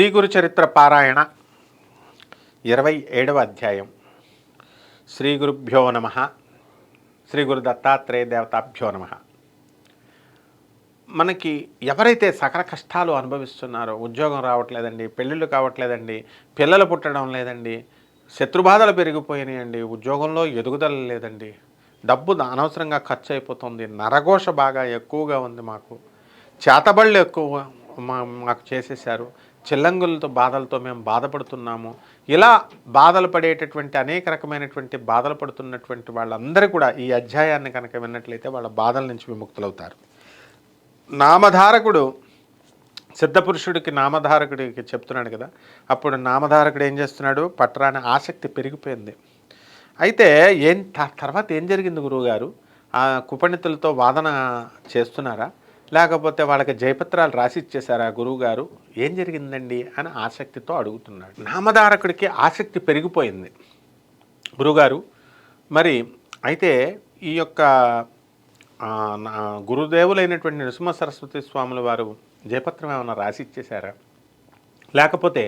శ్రీ గురు చరిత్ర పారాయణ ఇరవై ఏడవ అధ్యాయం. శ్రీ గురుభ్యో నమ శ్రీ గురు దత్తాత్రేయ దేవతాభ్యో నమ. మనకి ఎవరైతే సకల కష్టాలు అనుభవిస్తున్నారో ఉద్యోగం రావట్లేదండి పెళ్ళిళ్ళు కావట్లేదండి పిల్లలు పుట్టడం లేదండి శత్రుబాధలు పెరిగిపోయినాయండి ఉద్యోగంలో ఎదుగుదల లేదండి డబ్బు అనవసరంగా ఖర్చు అయిపోతుంది నరఘోష బాగా ఎక్కువగా ఉంది మాకు చేతబళ్ళు ఎక్కువ మా మాకు చేసేసారు చిల్లంగులతో బాధలతో మేము బాధపడుతున్నాము. ఇలా బాధలు పడేటటువంటి అనేక రకమైనటువంటి బాధలు పడుతున్నటువంటి వాళ్ళందరూ కూడా ఈ అధ్యాయాన్ని కనుక విన్నట్లయితే వాళ్ళ బాధల నుంచి విముక్తులవుతారు. నామధారకుడు సిద్ధపురుషుడికి నామధారకుడికి చెప్తున్నాడు కదా అప్పుడు నామధారకుడు ఏం చేస్తున్నాడు? పట్టరాని ఆసక్తి పెరిగిపోయింది. అయితే ఏం తర్వాత ఏం జరిగింది గురువుగారు? ఆ కుపణితులతో వాదన చేస్తున్నారా? లేకపోతే వాళ్ళకి జయపత్రాలు రాసి ఇచ్చేశారా గురువుగారు? ఏం జరిగిందండి? అని ఆసక్తితో అడుగుతున్నాడు. నామధారకుడికి ఆసక్తి పెరిగిపోయింది. గురుగారు మరి అయితే ఈ యొక్క నా గురుదేవులైనటువంటి నృసింహ సరస్వతి స్వాముల వారు జయపత్రం ఏమైనా రాసి ఇచ్చేశారా లేకపోతే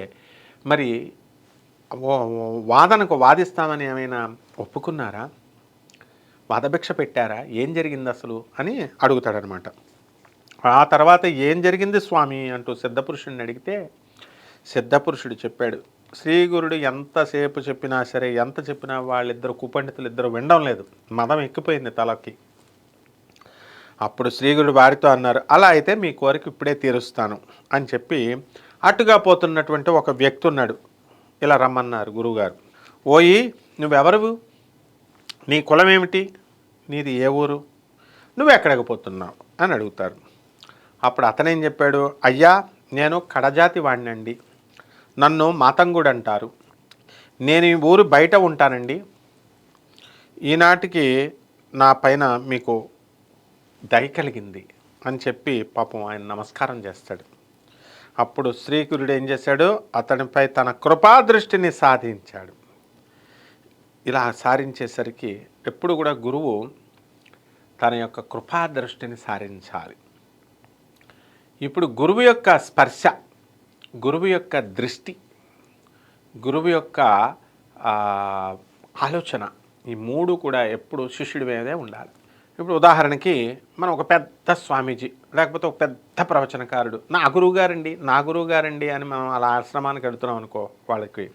మరి వాదనకు వాదిస్తామని ఏమైనా ఒప్పుకున్నారా? వాదభిక్ష పెట్టారా? ఏం జరిగింది అసలు అని అడుగుతాడనమాట ఆ తర్వాత ఏం జరిగింది స్వామి అంటూ సిద్ధపురుషుడిని అడిగితే సిద్ధపురుషుడు చెప్పాడు శ్రీగురుడు ఎంతసేపు చెప్పినా సరే ఎంత చెప్పినా వాళ్ళిద్దరు కుపండితులు ఇద్దరు వినడం లేదు. మదం ఎక్కిపోయింది తలకి. అప్పుడు శ్రీగురుడు వారితో అన్నారు అలా అయితే మీ కోరిక ఇప్పుడే తీరుస్తాను అని చెప్పి అటుగా పోతున్నటువంటి ఒక వ్యక్తి ఉన్నాడు. ఇలా రమ్మన్నారు గురువుగారు. ఓయి నువ్వెవరు నీ కులం ఏమిటి నీది ఏ ఊరు? నువ్వు ఎక్కడికి పోతున్నావు? అని అడుగుతారు. అప్పుడు అతనేం చెప్పాడు? అయ్యా నేను కడజాతి వాడినండి నన్ను మాతంగుడు అంటారు నేను ఈ ఊరు బయట ఉంటానండి. ఈనాటికి నా పైన మీకు దయ కలిగింది అని చెప్పి పాపం ఆయన నమస్కారం చేస్తాడు. అప్పుడు శ్రీకురుడు ఏం చేశాడు? అతనిపై తన కృపా దృష్టిని సాధించాడు. ఇలా సారించేసరికి ఎప్పుడు కూడా గురువు తన యొక్క కృపా దృష్టిని సారించాలి. ఇప్పుడు గురువు యొక్క స్పర్శ గురువు యొక్క దృష్టి గురువు యొక్క ఆలోచన ఈ మూడు కూడా ఎప్పుడు శిష్యుడి మీదే ఉండాలి. ఇప్పుడు ఉదాహరణకి మనం ఒక పెద్ద స్వామీజీ లేకపోతే ఒక పెద్ద ప్రవచనకారుడు నా గురువు గారండి నా గురువు గారండి అని మనం అలా ఆశ్రమానికి వెళుతున్నాం అనుకో వాళ్ళకి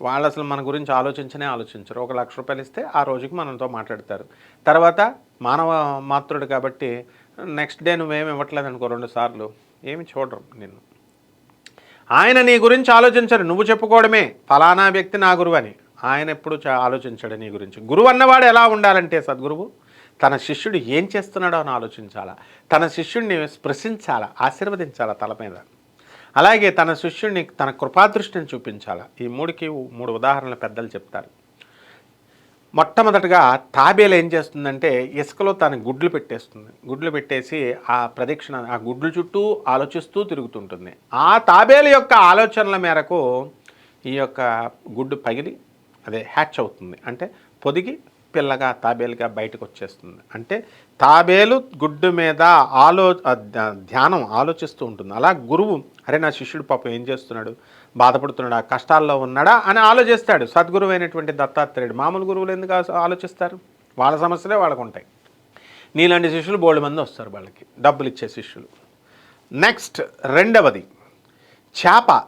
వాళ్ళు అసలు మన గురించి ఆలోచించనే ఆలోచించరు. ఒక లక్ష రూపాయలు ఇస్తే ఆ రోజుకి మనతో మాట్లాడతారు. తర్వాత మానవ మాతృడు కాబట్టి నెక్స్ట్ డే నువ్వేమి ఇవ్వట్లేదు అనుకో రెండు సార్లు. ఏమి చూడరు నిన్ను. ఆయన నీ గురించి ఆలోచించరు. నువ్వు చెప్పుకోవడమే. ఫలానా వ్యక్తి నా గురువు అని. ఆయన ఎప్పుడు చా- ఆలోచించాడు నీ గురించి. గురువు అన్నవాడు ఎలా ఉండాలంటే సద్గురువు తన శిష్యుడు ఏం చేస్తున్నాడో అని ఆలోచించాలా. తన శిష్యుడిని స్పృశించాలా ఆశీర్వదించాలా తల మీద. అలాగే తన శిష్యుడిని తన కృపాదృష్టిని చూపించాలా. ఈ మూడుకి మూడు ఉదాహరణలు పెద్దలు చెప్తారు. మొట్టమొదటగా తాబేలు ఏం చేస్తుందంటే ఇసుకలో తన గుడ్లు పెట్టేస్తుంది. గుడ్లు పెట్టేసి ఆ ప్రదక్షిణ ఆ గుడ్లు చుట్టూ ఆలోచిస్తూ తిరుగుతుంటుంది. ఆ తాబేలు యొక్క ఆలోచనల మేరకు ఈ యొక్క గుడ్డు పగిలి అదే హ్యాచ్ అవుతుంది. అంటే పొదిగి పిల్లగా తాబేలుగా బయటకు వచ్చేస్తుంది. అంటే తాబేలు గుడ్డు మీద ఆలో ధ్యానం ఆలోచిస్తూ ఉంటుంది. అలా గురువు అరే నా శిష్యుడు పాపం ఏం చేస్తున్నాడు? బాధపడుతున్నాడా కష్టాల్లో ఉన్నాడా అని ఆలోచిస్తాడు. సద్గురువు అయినటువంటి దత్తాత్రేయుడు. మామూలు గురువులు ఎందుకు ఆలోచిస్తారు? వాళ్ళ సమస్యలే వాళ్ళకు ఉంటాయి. నీలాంటి శిష్యులు బోల్డ్ మంది వస్తారు వాళ్ళకి. డబ్బులు ఇచ్చే శిష్యులు. నెక్స్ట్ రెండవది చేప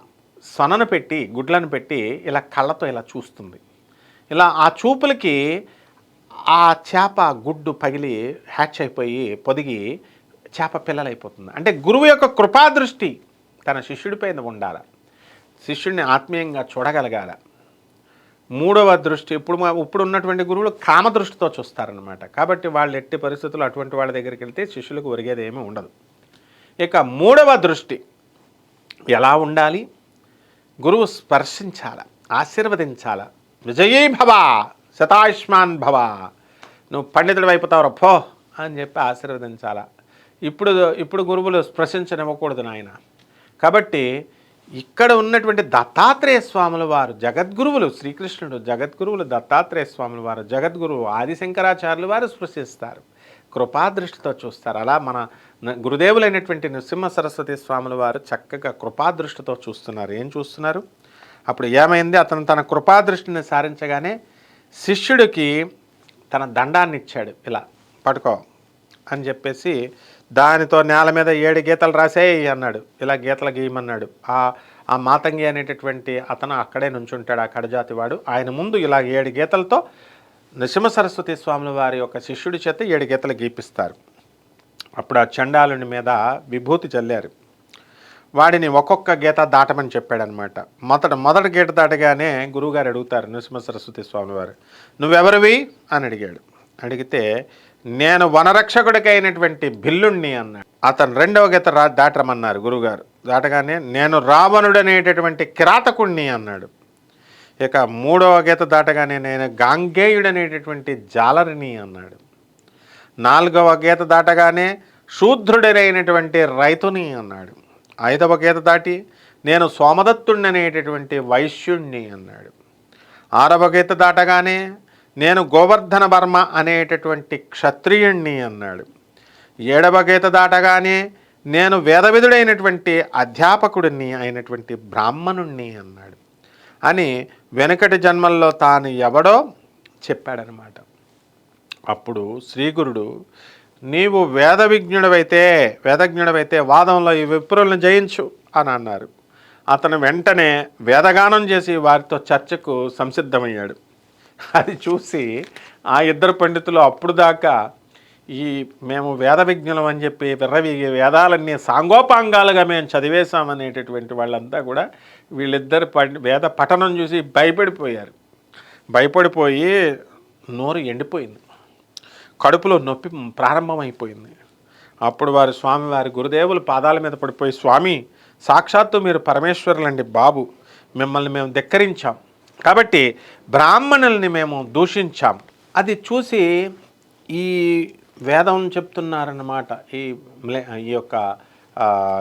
సొనను పెట్టి గుడ్లను పెట్టి ఇలా కళ్ళతో ఇలా చూస్తుంది. ఇలా ఆ చూపులకి ఆ చేప గుడ్డు పగిలి హ్యాచ్ అయిపోయి పొదిగి చేప పిల్లలైపోతుంది. అంటే గురువు యొక్క కృపాదృష్టి తన శిష్యుడిపై ఉండాలి. శిష్యుడిని ఆత్మీయంగా చూడగలగాల. మూడవ దృష్టి ఇప్పుడు మా- ఇప్పుడు ఉన్నటువంటి గురువులు కామదృష్టితో చూస్తారనమాట కాబట్టి వాళ్ళు ఎట్టి పరిస్థితులు అటువంటి వాళ్ళ దగ్గరికి వెళ్తే శిష్యులకు ఒరిగేది ఏమీ ఉండదు. ఇక మూడవ దృష్టి ఎలా ఉండాలి? గురువు స్పర్శించాల ఆశీర్వదించాల. విజయీ భవ శతాయుష్మాన్ భవ. నువ్వు పండితుడి అయిపోతావు పో అని చెప్పి ఆశీర్వదించాల. ఇప్పుడు ఇప్పుడు గురువులు స్పృశించనివ్వకూడదు నాయన. కాబట్టి ఇక్కడ ఉన్నటువంటి దత్తాత్రేయ స్వాముల వారు జగద్గురువులు శ్రీకృష్ణుడు జగద్గురువులు దత్తాత్రేయ స్వాముల వారు జగద్గురువు ఆదిశంకరాచార్యులు వారు స్పృశిస్తారు. కృపాదృష్టితో చూస్తారు. అలా మన గురుదేవులైనటువంటి నృసింహ సరస్వతి స్వాముల వారు చక్కగా కృపాదృష్టితో చూస్తున్నారు. ఏం చూస్తున్నారు? అప్పుడు ఏమైంది? అతను తన కృపాదృష్టిని సారించగానే శిష్యుడికి తన దండాన్ని ఇచ్చాడు ఇలా పట్టుకో అని చెప్పేసి దానితో నేల మీద ఏడు గీతలు రాసేయి అన్నాడు. ఇలా గీతలు గీయమన్నాడు. ఆ ఆ మాతంగి అనేటటువంటి అతను అక్కడే నుంచుంటాడు ఆ కడజాతి వాడు. ఆయన ముందు ఇలా ఏడు గీతలతో నృసింహ సరస్వతి స్వాముల వారి యొక్క శిష్యుడి చేత ఏడు గీతలు గీపిస్తారు. అప్పుడు ఆ చండాలుని మీద విభూతి చల్లారు. వాడిని ఒక్కొక్క గీత దాటమని చెప్పాడనమాట. మొదట మొదటి గీత దాటగానే గురువుగారు అడుగుతారు నృసింహ సరస్వతి స్వామి వారు నువ్వెవరివి? అని అడిగాడు. అడిగితే నేను వనరక్షకుడికి అయినటువంటి బిల్లుణ్ణి అన్నాడు. అతను రెండవ గీత రా దాటమన్నారు గురుగారు. దాటగానే నేను రావణుడనేటటువంటి కిరాతకుణ్ణి అన్నాడు. ఇక మూడవ గీత దాటగానే నేను గాంగేయుడనేటటువంటి జాలరిని అన్నాడు. నాలుగవ గీత దాటగానే శూద్రుడనైనటువంటి రైతుని అన్నాడు. ఐదవ గీత దాటి నేను సోమదత్తుణ్ణి అనేటటువంటి వైశ్యుణ్ణి అన్నాడు. ఆరవ గీత దాటగానే నేను గోవర్ధన వర్మ అనేటటువంటి క్షత్రియుణ్ణి అన్నాడు. ఏడవగీత దాటగానే నేను వేదవిధుడైనటువంటి అధ్యాపకుడిని అయినటువంటి బ్రాహ్మణుణ్ణి అన్నాడు. అని వెనకటి జన్మల్లో తాను ఎవడో చెప్పాడనమాట. అప్పుడు శ్రీగురుడు నీవు వేద విజ్ఞుడవైతే వేదజ్ఞుడవైతే వాదంలో ఈ విప్రులను జయించు అని అన్నారు. అతను వెంటనే వేదగానం చేసి వారితో చర్చకు సంసిద్ధమయ్యాడు. అది చూసి ఆ ఇద్దరు పండితులు అప్పుడు దాకా ఈ మేము వేద విజ్ఞులం అని చెప్పి విర్రవి వేదాలన్నీ సాంగోపాంగాలుగా మేము చదివేశామనేటటువంటి వాళ్ళంతా కూడా వీళ్ళిద్దరు వేద పఠనం చూసి భయపడిపోయారు. భయపడిపోయి నోరు ఎండిపోయింది. కడుపులో నొప్పి ప్రారంభమైపోయింది. అప్పుడు వారు స్వామి వారి గురుదేవులు పాదాల మీద పడిపోయి స్వామి సాక్షాత్తు మీరు పరమేశ్వరులండి బాబు. మిమ్మల్ని మేము ధిక్కరించాం. కాబట్టి బ్రాహ్మణుల్ని మేము దూషించాం. అది చూసి ఈ వేదం చెప్తున్నారన్నమాట ఈ మ్లే- ఈ యొక్క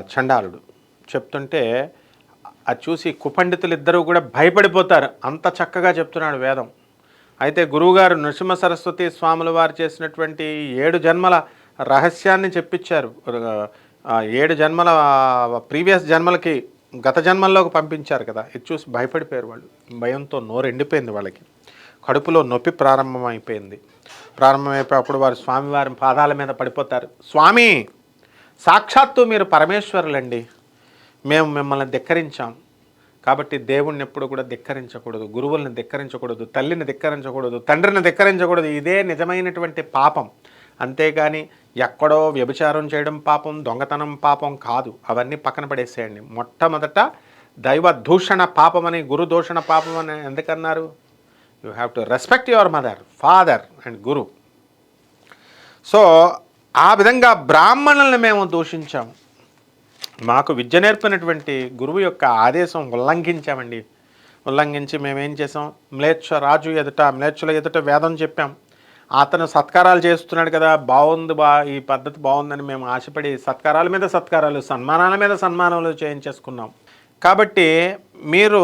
చండాలుడు. చెప్తుంటే అది చూసి కుపండితులు ఇద్దరూ కూడా భయపడిపోతారు. అంత చక్కగా చెప్తున్నాడు వేదం. అయితే గురువుగారు నృసింహ సరస్వతి స్వాముల వారు చేసినటువంటి ఏడు జన్మల రహస్యాన్ని చెప్పించారు. ఏడు జన్మల ప్రీవియస్ జన్మలకి గత జన్మల్లోకి పంపించారు కదా ఇది చూసి భయపడిపోయారు వాళ్ళు. భయంతో నోరు ఎండిపోయింది వాళ్ళకి. కడుపులో నొప్పి ప్రారంభమైపోయింది. ప్రారంభమైపోయినప్పుడు వారు స్వామివారి పాదాల మీద పడిపోతారు. స్వామి సాక్షాత్తు మీరు పరమేశ్వరులండి. మేము మిమ్మల్ని ధిక్కరించాం. కాబట్టి దేవుణ్ణి ఎప్పుడు కూడా ధిక్కరించకూడదు గురువుల్ని ధిక్కరించకూడదు తల్లిని ధిక్కరించకూడదు తండ్రిని ధిక్కరించకూడదు. ఇదే నిజమైనటువంటి పాపం. అంతేగాని ఎక్కడో వ్యభిచారం చేయడం పాపం దొంగతనం పాపం కాదు. అవన్నీ పక్కన పడేసేయండి. మొట్టమొదట దైవ దూషణ పాపమని గురు దూషణ పాపం అని ఎందుకన్నారు? You have to respect your mother father and guru so ఆ విధంగా బ్రాహ్మణుల్ని మేము దూషించాము మాకు విద్య నేర్పినటువంటి గురువు యొక్క ఆదేశం ఉల్లంఘించామండి. ఉల్లంఘించి మేమేం చేసాం మ్లేచ్ఛ రాజు ఎదుట మ్లేచ్ఛుల ఎదుట వేదం చెప్పాం. అతను సత్కారాలు చేస్తున్నాడు కదా బాగుంది బా ఈ పద్ధతి బాగుందని మేము ఆశపడి సత్కారాల మీద సత్కారాలు సన్మానాల మీద సన్మానాలు చేయించేసుకున్నాం. కాబట్టి మీరు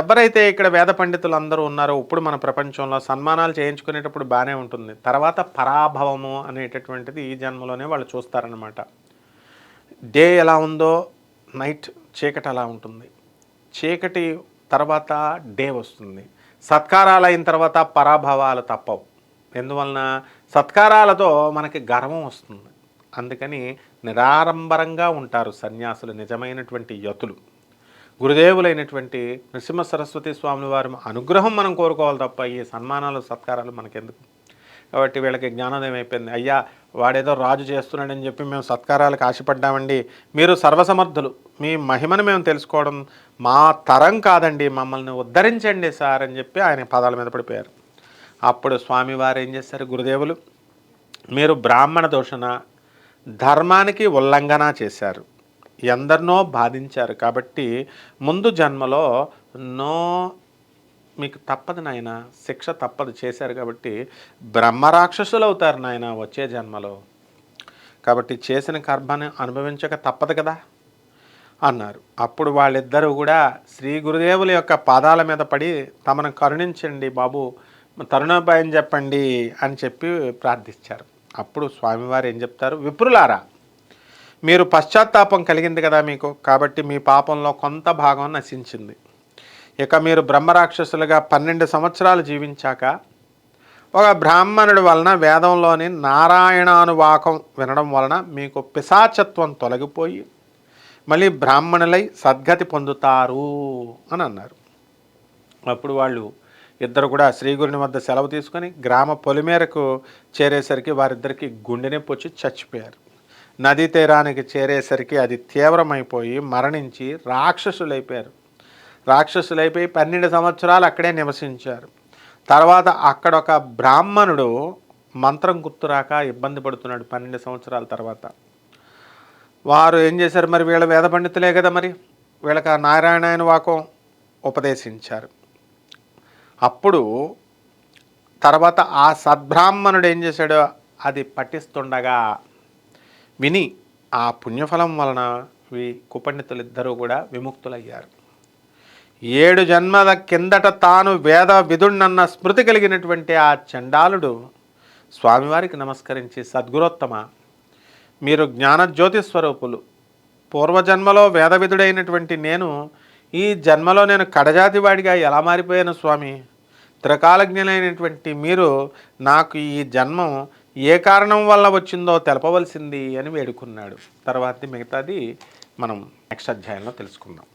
ఎవరైతే ఇక్కడ వేద పండితులు అందరూ ఉన్నారో ఇప్పుడు మన ప్రపంచంలో సన్మానాలు చేయించుకునేటప్పుడు బాగానే ఉంటుంది. తర్వాత పరాభవము అనేటటువంటిది ఈ జన్మలోనే వాళ్ళు చూస్తారనమాట డే ఎలా ఉందో నైట్ చీకటి అలా ఉంటుంది. చీకటి తర్వాత డే వస్తుంది. సత్కారాలు అయిన తర్వాత పరాభవాలు తప్పవు. ఎందువలన సత్కారాలతో మనకి గర్వం వస్తుంది. అందుకని నిరాడంబరంగా ఉంటారు సన్యాసులు నిజమైనటువంటి యతులు. గురుదేవులైనటువంటి నృసింహ సరస్వతి స్వామి వారి అనుగ్రహం మనం కోరుకోవాలి తప్ప ఈ సన్మానాలు సత్కారాలు మనకెందుకు? కాబట్టి వీళ్ళకి జ్ఞానోదయం అయిపోయింది. అయ్యా వాడేదో రాజు చేస్తున్నాడని చెప్పి మేము సత్కారాలకు ఆశపడ్డామండి. మీరు సర్వసమర్థులు. మీ మహిమను మేము తెలుసుకోవడం మా తరం కాదండి. మమ్మల్ని ఉద్ధరించండి సార్ అని చెప్పి ఆయన పదాల మీద పడిపోయారు. అప్పుడు స్వామివారు ఏం చేశారు గురుదేవులు? మీరు బ్రాహ్మణ దోషణ ధర్మానికి ఉల్లంఘన చేశారు. ఎందరినో బాధించారు కాబట్టి ముందు జన్మలో నో మీకు తప్పదు నాయన శిక్ష తప్పదు చేశారు కాబట్టి బ్రహ్మరాక్షసులు అవుతారు నాయన వచ్చే జన్మలో. కాబట్టి చేసిన కర్మని అనుభవించక తప్పదు కదా? అన్నారు. అప్పుడు వాళ్ళిద్దరూ కూడా శ్రీ గురుదేవుల యొక్క పాదాల మీద పడి తమను కరుణించండి బాబు తరుణోపాయం చెప్పండి అని చెప్పి ప్రార్థించారు. అప్పుడు స్వామివారు ఏం చెప్తారు? విప్రులారా మీరు పశ్చాత్తాపం కలిగింది కదా మీకు కాబట్టి మీ పాపంలో కొంత భాగం నశించింది. ఇక మీరు బ్రహ్మరాక్షసులుగా పన్నెండు సంవత్సరాలు జీవించాక ఒక బ్రాహ్మణుడి వలన వేదంలోని నారాయణానువాకం వినడం వలన మీకు పిశాచత్వం తొలగిపోయి మళ్ళీ బ్రాహ్మణులై సద్గతి పొందుతారు అని అన్నారు. అప్పుడు వాళ్ళు ఇద్దరు కూడా శ్రీగురుని వద్ద సెలవు తీసుకొని గ్రామ పొలిమేరకు చేరేసరికి వారిద్దరికి గుండె నొప్పి వచ్చి చచ్చిపోయారు. నదీ తీరానికి చేరేసరికి అది తీవ్రమైపోయి మరణించి రాక్షసులైపోయారు. రాక్షసులైపోయి పన్నెండు సంవత్సరాలు అక్కడే నివసించారు. తర్వాత అక్కడ ఒక బ్రాహ్మణుడు మంత్రం గుర్తురాక ఇబ్బంది పడుతున్నాడు పన్నెండు సంవత్సరాల తర్వాత. వారు ఏం చేశారు మరి వీళ్ళ వేద పండితులే కదా మరి? వీళ్ళకి నారాయణ వాకం ఉపదేశించారు. అప్పుడు తర్వాత ఆ సద్బ్రాహ్మణుడు ఏం చేశాడు? అది పఠిస్తుండగా విని ఆ పుణ్యఫలం వలన కుపండితులు ఇద్దరూ కూడా విముక్తులయ్యారు. ఏడు జన్మల కిందట తాను వేద విధుణ్ణన్న స్మృతి కలిగినటువంటి ఆ చండాలుడు స్వామివారికి నమస్కరించి సద్గురోత్తమ మీరు జ్ఞానజ్యోతి స్వరూపులు. పూర్వజన్మలో వేదవిధుడైనటువంటి నేను ఈ జన్మలో నేను కడజాతివాడిగా ఎలా మారిపోయాను స్వామి? త్రికాలజ్ఞులైనటువంటి మీరు నాకు ఈ జన్మం ఏ కారణం వల్ల వచ్చిందో తెలపవలసింది అని వేడుకున్నాడు. తర్వాత మిగతాది మనం నెక్స్ట్ అధ్యాయంలో తెలుసుకుందాం.